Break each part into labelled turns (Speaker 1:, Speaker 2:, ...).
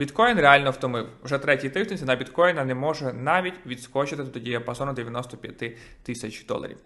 Speaker 1: Біткоін реально втомив. Вже третій тиждень ціна біткоїна не може навіть відскочити до діапазону 95 тисяч доларів.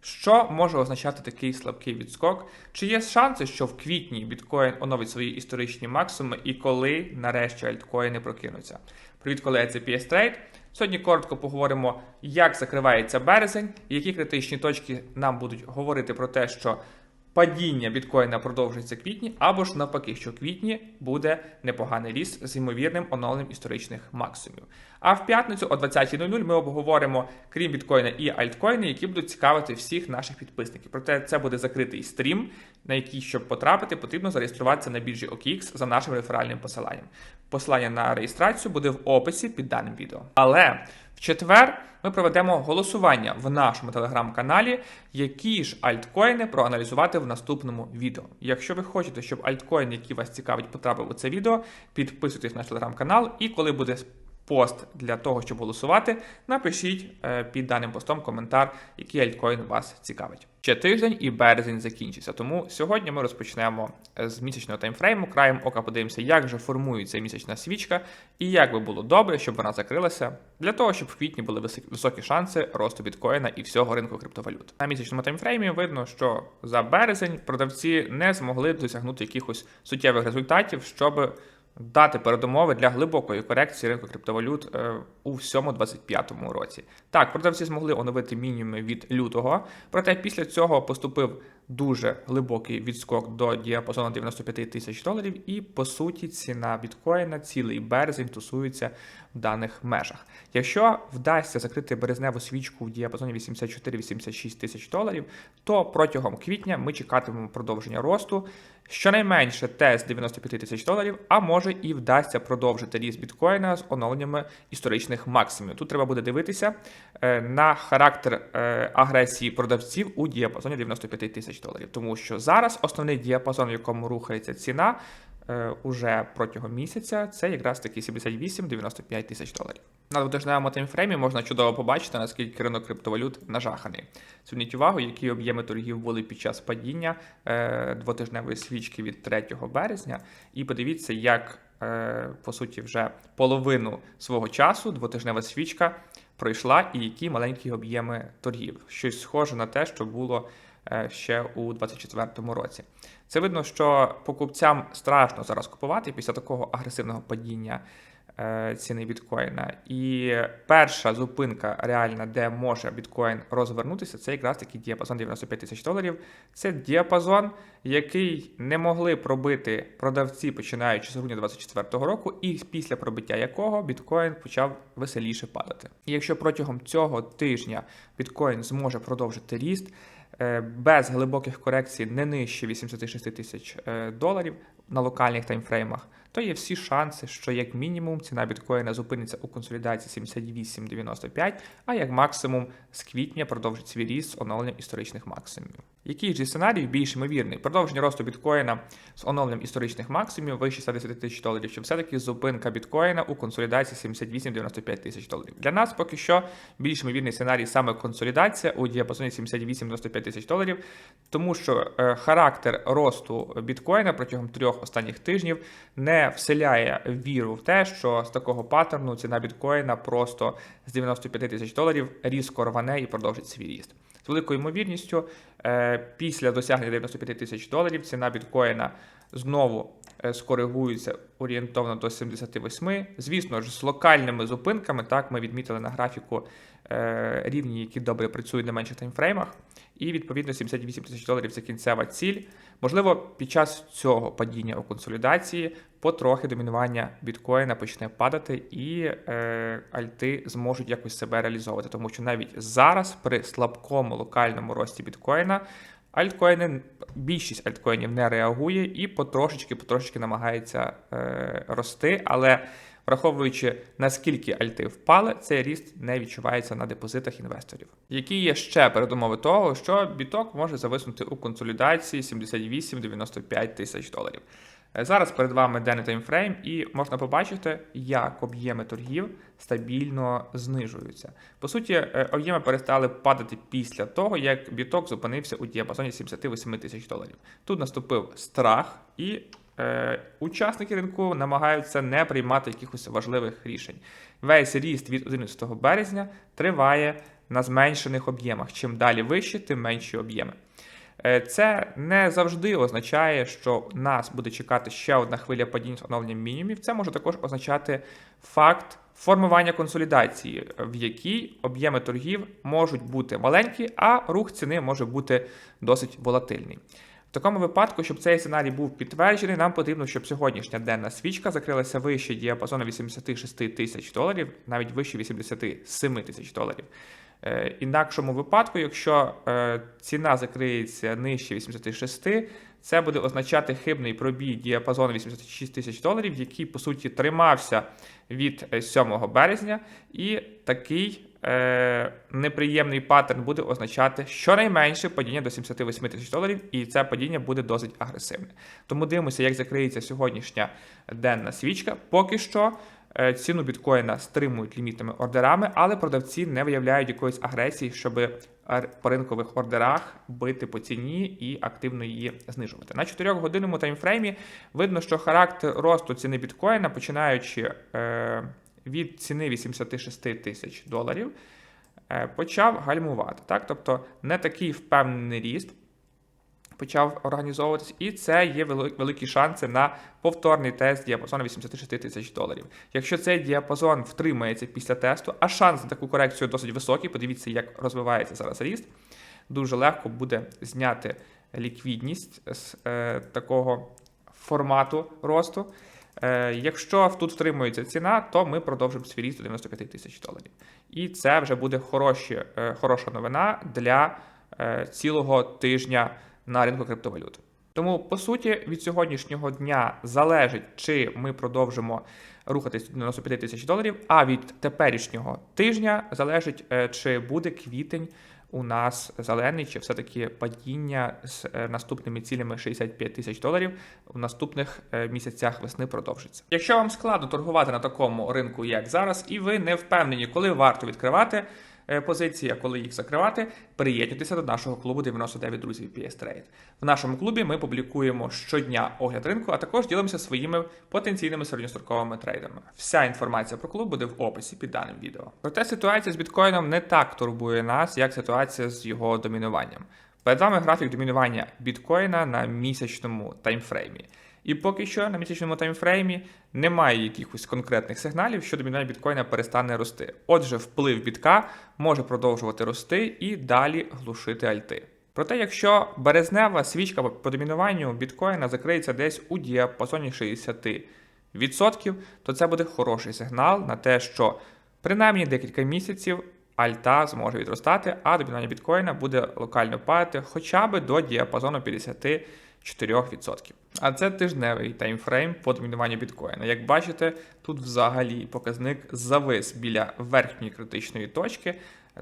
Speaker 1: Що може означати такий слабкий відскок? Чи є шанси, що в квітні біткоін оновить свої історичні максимуми і коли нарешті альткоїни прокинуться? Привіт, колеги, це PS Trade. Сьогодні коротко поговоримо, як закривається березень, які критичні точки нам будуть говорити про те, що падіння біткоїна продовжиться квітні, або ж навпаки, що квітні буде непоганий ріст з ймовірним оновленням історичних максимумів. А в п'ятницю о 20.00 ми обговоримо, крім біткоїна і альткоїни, які будуть цікавити всіх наших підписників. Проте це буде закритий стрім, на який, щоб потрапити, потрібно зареєструватися на біржі OKX за нашим реферальним посиланням. Посилання на реєстрацію буде в описі під даним відео. Але четвер ми проведемо голосування в нашому телеграм-каналі, які ж альткоїни проаналізувати в наступному відео. Якщо ви хочете, щоб альткоїн, який вас цікавить, потрапив у це відео, підписуйтесь на телеграм-канал, і коли буде пост для того, щоб голосувати, напишіть е, під даним постом коментар, який альткоїн вас цікавить. Ще тиждень і березень закінчиться. Тому сьогодні ми розпочнемо з місячного таймфрейму. Краєм ока подивимося, як же формується місячна свічка, і як би було добре, щоб вона закрилася, для того, щоб в квітні були високі- високі шанси росту біткоїна і всього ринку криптовалют. На місячному таймфреймі видно, що за березень продавці не змогли досягнути якихось суттєвих результатів, щоб дати передумови для глибокої корекції ринку криптовалют е, у всьому 25-му році. Так, продавці змогли оновити мінімуми від лютого, проте після цього поступив дуже глибокий відскок до діапазону 95 тисяч доларів, і по суті ціна біткоїна цілий березень тусується в даних межах. Якщо вдасться закрити березневу свічку в діапазоні 84-86 тисяч доларів, то протягом квітня ми чекатимемо продовження росту. Щонайменше тест 95 тисяч доларів, а може і вдасться продовжити ріст біткоїна з оновленнями історичних максимумів. Тут треба буде дивитися е, на характер е, агресії продавців у діапазоні 95 тисяч доларів, тому що зараз основний діапазон, в якому рухається ціна, е, уже протягом місяця це якраз таки 78-95 тисяч доларів. На двотижневому таймфреймі можна чудово побачити, наскільки ринок криптовалют нажаханий. Зверніть увагу, які об'єми торгів були під час падіння е, двотижневої свічки від 3 березня, і подивіться, як е, по суті вже половину свого часу двотижнева свічка пройшла, і які маленькі об'єми торгів. Щось схоже на те, що було е, ще у 2024 році. Це видно, що покупцям страшно зараз купувати після такого агресивного падіння ціни біткоїна. І перша зупинка реальна, де може біткоін розвернутися, це якраз такий діапазон 95 тисяч доларів. Це діапазон, який не могли пробити продавці, починаючи з грудня 2024 року, і після пробиття якого біткоін почав веселіше падати. І якщо протягом цього тижня біткоін зможе продовжити ріст. е, Без глибоких корекцій не нижче 86 тисяч е, доларів на локальних таймфреймах, то є всі шанси, що як мінімум ціна біткоїна зупиниться у консолідації 78,95, а як максимум з квітня продовжить свій ріст з оновленням історичних максимумів. Який ж зі більш ймовірний? Продовження росту біткоїна з оновленням історичних максимумів вище 110 тисяч доларів, чи все-таки зупинка біткоїна у консолідації 78-95 тисяч доларів. Для нас поки що більш ймовірний сценарій саме консолідація у діапазоні 78-95 тисяч доларів, тому що е, характер росту біткоїна протягом трьох останніх тижнів не вселяє віру в те, що з такого паттерну ціна біткоїна просто з 95 тисяч доларів різко рване і продовжить свій ріст. З великою ймовірністю, е, після досягнення 95 тисяч доларів ціна біткоїна знову е, скоригується орієнтовно до 78. Звісно ж, з локальними зупинками, так ми відмітили на графіку е, рівні, які добре працюють на менших таймфреймах. І відповідно 78 тисяч доларів це кінцева ціль. Можливо, під час цього падіння у консолідації потрохи домінування біткоїна почне падати, і е, альти зможуть якось себе реалізовувати, тому що навіть зараз при слабкому локальному рості біткоїна. Альткоїни, більшість альткоїнів не реагує і потрошечки, потрошечки намагається е, рости, але враховуючи наскільки альти впали, цей ріст не відчувається на депозитах інвесторів. Які є ще передумови того, що біток може зависнути у консолідації 78-95 тисяч доларів. Е, Зараз перед вами денний таймфрейм, і можна побачити, як об'єми торгів стабільно знижуються. По суті, е, об'єми перестали падати після того, як біток зупинився у діапазоні 78 тисяч доларів. Тут наступив страх, і е, учасники ринку намагаються не приймати якихось важливих рішень. Весь ріст від 11 березня триває на зменшених об'ємах. Чим далі вище, тим менші об'єми. Е, Це не завжди означає, що нас буде чекати ще одна хвиля падінь з оновленням мінімумів. Це може також означати факт формування консолідації, в якій об'єми торгів можуть бути маленькі, а рух ціни може бути досить волатильний. В такому випадку, щоб цей сценарій був підтверджений, нам потрібно, щоб сьогоднішня денна свічка закрилася вище діапазону 86 тисяч доларів, навіть вище 87 тисяч доларів. Е, Інакшому випадку, якщо е, ціна закриється нижче 86, це буде означати хибний пробій діапазону 86 тисяч доларів, який по суті тримався від е, 7 березня, і такий е, неприємний паттерн буде означати щонайменше падіння до 78 тисяч доларів, і це падіння буде досить агресивне. Тому дивимося, як закриється сьогоднішня денна свічка. Поки що. Е, Ціну біткоїна стримують лімітними ордерами, але продавці не виявляють якоїсь агресії, щоб по ринкових ордерах бити по ціні і активно її знижувати. На 4-годинному таймфреймі видно, що характер росту ціни біткоїна, починаючи е, від ціни 86 тисяч доларів, е, почав гальмувати. Так? Тобто не такий впевнений ріст почав організовуватись, і це є великі шанси на повторний тест діапазону 86 тисяч доларів. Якщо цей діапазон втримається після тесту, а шанс на таку корекцію досить високий, подивіться, як розвивається зараз ріст, дуже легко буде зняти ліквідність з е, такого формату росту. Е, якщо тут втримується ціна, то ми продовжимо свій ріст до 95 тисяч доларів. І це вже буде хороші, е, хороша новина для е, цілого тижня на ринку криптовалют. Тому, по суті, від сьогоднішнього дня залежить, чи ми продовжимо рухатись до 95 тисяч доларів, а від теперішнього тижня залежить, е, чи буде квітень у нас зелений, чи все-таки падіння з е, наступними цілями 65 тисяч доларів в наступних е, місяцях весни продовжиться. Якщо вам складно торгувати на такому ринку, як зараз, і ви не впевнені, коли варто відкривати позиції, а коли їх закривати, приєднуйтеся до нашого клубу 99 друзів PS Trade. В нашому клубі ми публікуємо щодня огляд ринку, а також ділимося своїми потенційними середньостроковими трейдами. Вся інформація про клуб буде в описі під даним відео. Проте ситуація з біткоїном не так турбує нас, як ситуація з його домінуванням. Перед вами графік домінування біткоїна на місячному таймфреймі. І поки що на місячному таймфреймі немає якихось конкретних сигналів, що домінування біткоїна перестане рости. Отже, вплив бітка може продовжувати рости і далі глушити альти. Проте, якщо березнева свічка по домінуванню біткоїна закриється десь у діапазоні 60%, то це буде хороший сигнал на те, що принаймні декілька місяців альта зможе відростати, а домінування біткоїна буде локально падати хоча б до діапазону 54%. А це тижневий таймфрейм по домінуванню біткоїна. Як бачите, тут взагалі показник завис біля верхньої критичної точки,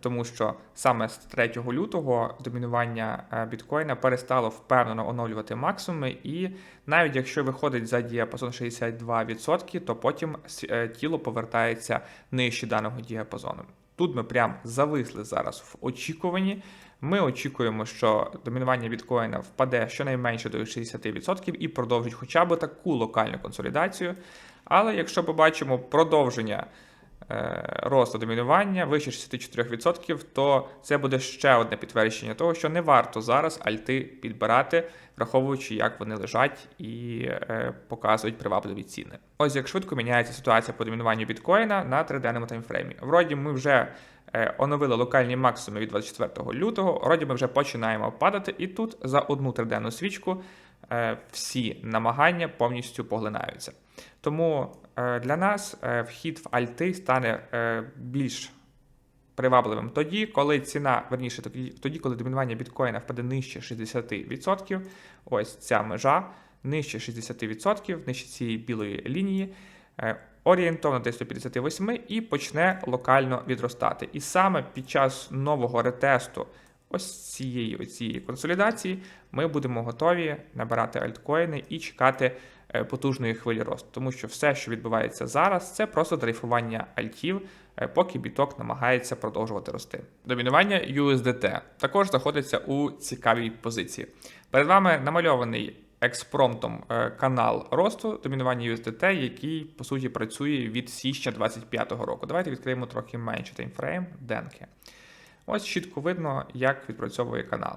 Speaker 1: тому що саме з 3 лютого домінування е, біткоїна перестало впевнено оновлювати максимуми, і навіть якщо виходить за діапазон 62%, то потім е, тіло повертається нижче даного діапазону. Тут ми прям зависли зараз в очікуванні. Ми очікуємо, що домінування біткоїна впаде щонайменше до 60% і продовжить хоча б таку локальну консолідацію. Але якщо побачимо продовження росту домінування вище 64%, то це буде ще одне підтвердження того, що не варто зараз альти підбирати, враховуючи, як вони лежать і е, показують привабливі ціни. Ось як швидко міняється ситуація по домінуванню біткоїна на триденному таймфреймі. Вроді ми вже е, оновили локальні максимуми від 24 лютого, вроді ми вже починаємо падати, і тут за одну триденну свічку е, всі намагання повністю поглинаються. Тому е, для нас е, вхід в альти стане е, більш привабливим тоді, коли ціна, верніше, тоді, коли домінування біткоїна впаде нижче 60%, ось ця межа, нижче 60%, нижче цієї білої лінії, орієнтовно десь до 58 і почне локально відростати. І саме під час нового ретесту ось цієї оцієї консолідації ми будемо готові набирати альткоїни і чекати потужної хвилі росту, тому що все, що відбувається зараз, це просто дрейфування альтів, е, поки біток намагається продовжувати рости. Домінування USDT також знаходиться у цікавій позиції. Перед вами намальований експромтом е, канал росту домінування USDT, який по суті працює від січня 2025 року. Давайте відкриємо трохи менше таймфрейм денки. Ось чітко видно, як відпрацьовує канал.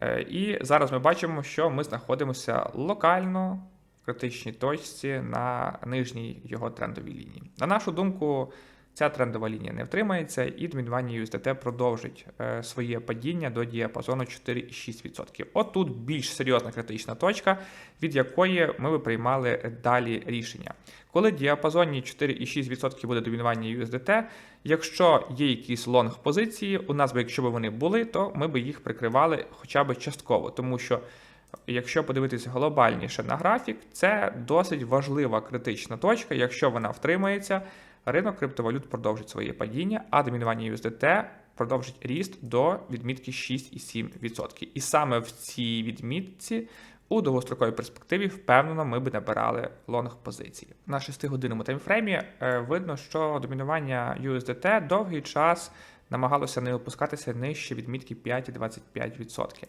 Speaker 1: Е, І зараз ми бачимо, що ми знаходимося локально критичній точці на нижній його трендовій лінії. На нашу думку, ця трендова лінія не втримається, і домінування USDT продовжить е, своє падіння до діапазону 4,6%. От тут більш серйозна критична точка, від якої ми би приймали далі рішення. Коли діапазоні 4,6% буде домінування USDT, якщо є якісь лонг позиції, у нас би, якщо б вони були, то ми б їх прикривали хоча б частково, тому що. Якщо подивитися глобальніше на графік, це досить важлива критична точка. Якщо вона втримається, ринок криптовалют продовжить своє падіння, а домінування USDT продовжить ріст до відмітки 6,7%. І саме в цій відмітці у довгостроковій перспективі впевнено ми б набирали лонг позиції. На 6-годинному таймфреймі е, видно, що домінування USDT довгий час намагалося не опускатися нижче відмітки 5,25%.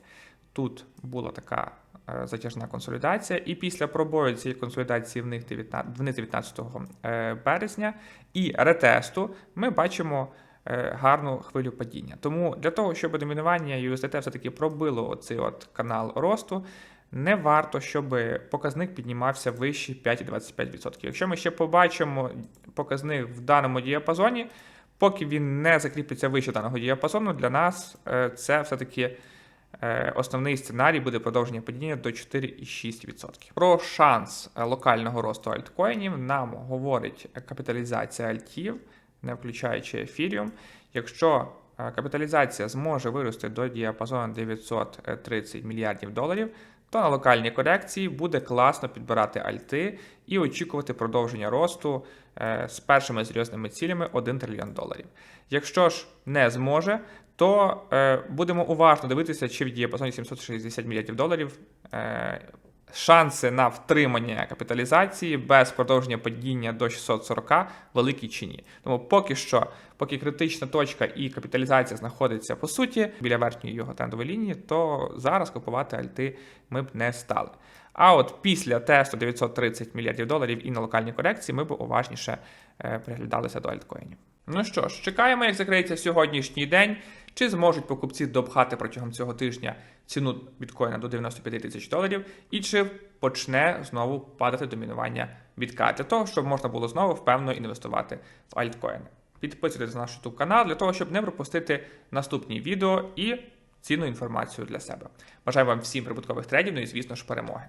Speaker 1: Тут була така е, затяжна консолідація, і після пробою цієї консолідації в них 19, вниз 19 е, березня і ретесту ми бачимо е, гарну хвилю падіння. Тому для того, щоб домінування USDT все-таки пробило оцей от канал росту, не варто, щоб показник піднімався вище 5,25%. Якщо ми ще побачимо показник в даному діапазоні, поки він не закріпиться вище даного діапазону, для нас це все-таки. Е, Основний сценарій буде продовження падіння до 4,6%. Про шанс е, локального росту альткоїнів нам говорить капіталізація альтів, не включаючи ефіріум. Якщо е, капіталізація зможе вирости до діапазону 930 мільярдів доларів, то на локальній корекції буде класно підбирати альти і очікувати продовження росту з першими серйозними цілями 1 трильйон доларів. Якщо ж не зможе, то е, будемо уважно дивитися, чи в діапазоні 760 мільярдів доларів е, шанси на втримання капіталізації без продовження падіння до 640 великі чи ні. Тому поки що, поки критична точка і капіталізація знаходиться по суті біля верхньої його трендової лінії, то зараз купувати альти ми б не стали. А от після тесту 930 мільярдів доларів і на локальній корекції ми б уважніше е, приглядалися до альткоїнів. Ну що ж, чекаємо, як закриється сьогоднішній день. Чи зможуть покупці допхати протягом цього тижня ціну біткоїна до 95 тисяч доларів, і чи почне знову падати домінування бітка для того, щоб можна було знову впевнено інвестувати в альткоїни. Підписуйтесь на наш YouTube канал для того, щоб не пропустити наступні відео і цінну інформацію для себе. Бажаю вам всім прибуткових трейдів, ну і звісно ж перемоги.